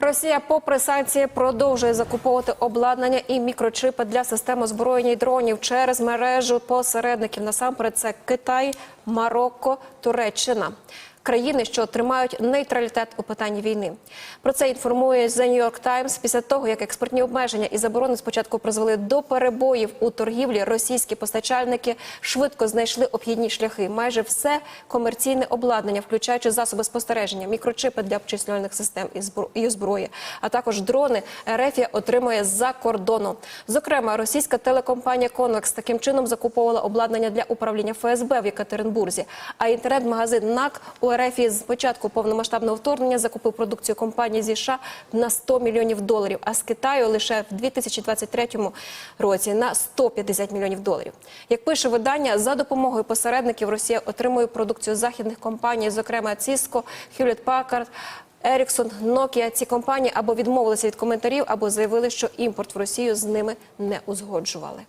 Росія, попри санкції, продовжує закуповувати обладнання і мікрочипи для систем озброєння і дронів через мережу посередників. Насамперед, це Китай, Марокко, Туреччина. Країни, що тримають нейтралітет у питанні війни, про це інформує The New York Times. Після того, як експортні обмеження і заборони спочатку призвели до перебоїв у торгівлі, російські постачальники швидко знайшли обхідні шляхи. Майже все комерційне обладнання, включаючи засоби спостереження, мікрочипи для обчислювальних систем і збро- і озброї, а також дрони, Ерефія отримує за кордону. Зокрема, російська телекомпанія Convex таким чином закуповувала обладнання для управління ФСБ в Єкатеринбурзі. А інтернет-магазин НАК у Ерефії з початку повномасштабного вторгнення закупив продукцію компанії зі США на 100 мільйонів доларів, а з Китаю лише в 2023 році на 150 мільйонів доларів. Як пише видання, за допомогою посередників Росія отримує продукцію західних компаній, зокрема Cisco, Hewlett Packard, Ericsson, Nokia. Ці компанії або відмовилися від коментарів, або заявили, що імпорт в Росію з ними не узгоджували.